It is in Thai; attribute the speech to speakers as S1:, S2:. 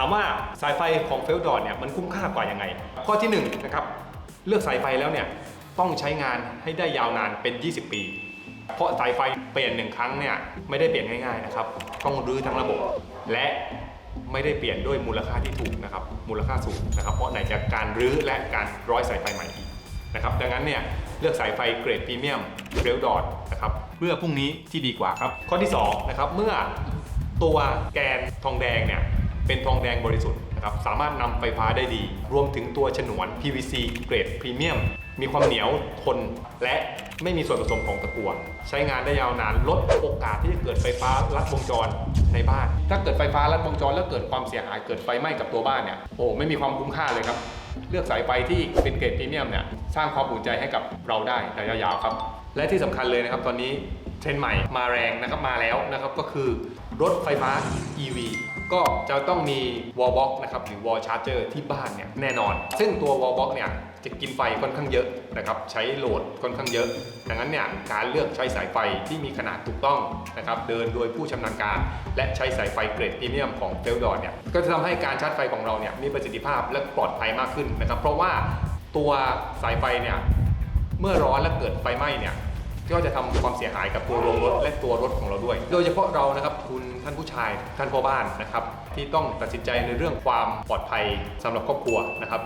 S1: ามว่าสายไฟของเฟลดอร์เนี่ยมันคุ้มค่ากว่ายังไง ข้อที่หนึ่งนะครับเลือกสายไฟแล้วเนี่ยต้องใช้งานให้ได้ยาวนานเป็น 20 ปี เพราะสายไฟเปลี่ยนหนึ่งครั้งเนี่ยไม่ได้เปลี่ยนง่ายๆนะครับต้องรื้อทั้งระบบ และไม่ได้เปลี่ยนด้วยมูลค่าที่ถูกนะครับมูลค่าสูงนะครับ เพราะไหนจะการรื้อและการร้อยสายไฟใหม่อีกนะครับดังนั้นเนี่ยเลือกสายไฟเกรดพรีเมียมเรลดอทนะครับเมื่อพรุ่งนี้ที่ดีกว่าครับ ข้อที่สองนะครับเมื่อตัวแกนทองแดงเนี่ย เป็นทองแดงบริสุทธิ์นะครับสามารถนำไฟฟ้าได้ดี รวมถึงตัวฉนวน PVC เกรดพรีเมียมมีความเหนียวทนและไม่มีส่วนผสมของตะกั่วใช้งานได้ยาวนานลดโอกาสที่จะเกิดไฟฟ้าลัดวงจรในบ้าน ถ้าเกิดไฟฟ้าลัดวงจรแล้วเกิดความเสียหายเกิดไฟไหม้กับตัวบ้านเนี่ยโอ้ไม่มีความคุ้มค่าเลยครับ เลือกสายไฟที่เป็นเกรดพรีเมียมเนี่ยสร้างความอุ่นใจให้กับเราได้ระยะยาวครับ และที่สำคัญเลยนะครับตอนนี้เทรนด์ใหม่มาแรงนะครับมาแล้วนะครับก็คือ รถไฟฟ้า EV ก็จะต้องมี wall box นะครับหรือ wall charger ที่บ้านเนี่ยแน่นอน ซึ่งตัว wall box เนี่ยจะกินไฟค่อนข้างเยอะนะครับใช้โหลดค่อนข้างเยอะ ดังนั้นเนี่ยการเลือกใช้สายไฟที่มีขนาดถูกต้องนะครับเดินโดยผู้ชำนาญการ และใช้สายไฟเกรดพรีเมียมของเฟลดอร์เนี่ยก็จะทำให้การชาร์จไฟของเราเนี่ยมีประสิทธิภาพและปลอดภัยมากขึ้นนะครับเพราะว่าตัวสายไฟเนี่ยเมื่อร้อนและเกิดไฟไหม้เนี่ย ก็จะทำความเสียหายกับตัวโรงรถและตัวรถของเราด้วย โดยเฉพาะเรานะครับคุณท่านผู้ชายท่านพ่อบ้านนะครับที่ต้องตัดสินใจในเรื่องความปลอดภัยสำหรับครอบครัวนะครับ